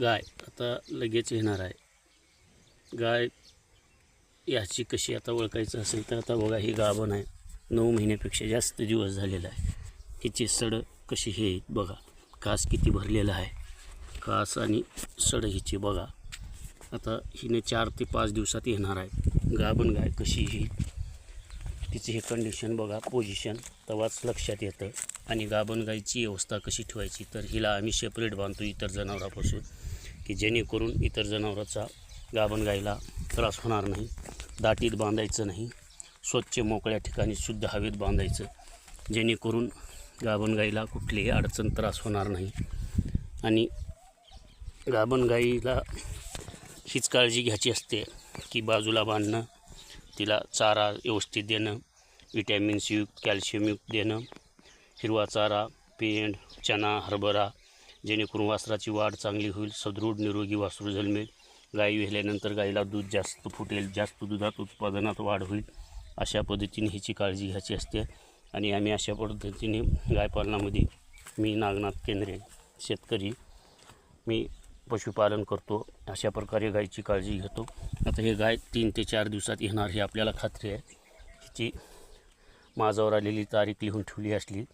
गाय आता लगेच येणार आहे. गाय याची कशी आता ओळखायचं असेल तर आता बघा ही गाभण आहे. नऊ महिन्यापेक्षा जास्त दिवस झालेला आहे. हिची सड कशी हे बघा कास किती भरलेला आहे. कास आणि सड हिची बघा. आता हिने चार ते पाच दिवसात येणार आहे. गाभण गाय कशी ही? तिचं हे कंडिशन बघा पोझिशन तेव्हाच लक्षात येतं. आणि गाभण गाईची अवस्था कशी ठेवायची तर हिला आम्ही सेपरेट बांधतो इतर जनावरापासून की जेणेकरून इतर जनावराचा गाभण गाईला त्रास होणार नाही दाटीत बांधायचं नाही स्वच्छ मोकळ्या ठिकाणी शुद्ध हवेत बांधायचं जेणेकरून गाभण गाईला कुठलीही अडचण त्रास होणार नाही. आणि गाभण गाईला हीच काळजी घ्यायची असते की बाजूला बांधणं तिला चारा व्यवस्थित देणं विटॅमिन्सयुक्त कॅल्शियमयुक्त देणं हिरवा चारा पेंड चना हरभरा जेणेकरून वासराची वाढ चांगली होईल सदृढ निरोगी वासरू जन्मेल. गाई विल्यानंतर गाईला दूध जास्त फुटेल जास्त दुधात उत्पादनात वाढ होईल अशा पद्धतीने हिची काळजी घ्यायची असते. आणि आम्ही अशा पद्धतीने गायपालनामध्ये मी नागनाथ केंद्रे शेतकरी. मी पशुपालन करतो अशा प्रकारे गायची काळजी घेतो. आता हे गाय तीन ते चार दिवसात येणार हे आपल्याला खात्री आहे. हिची माझावर आलेली तारीख लिहून ठेवली असली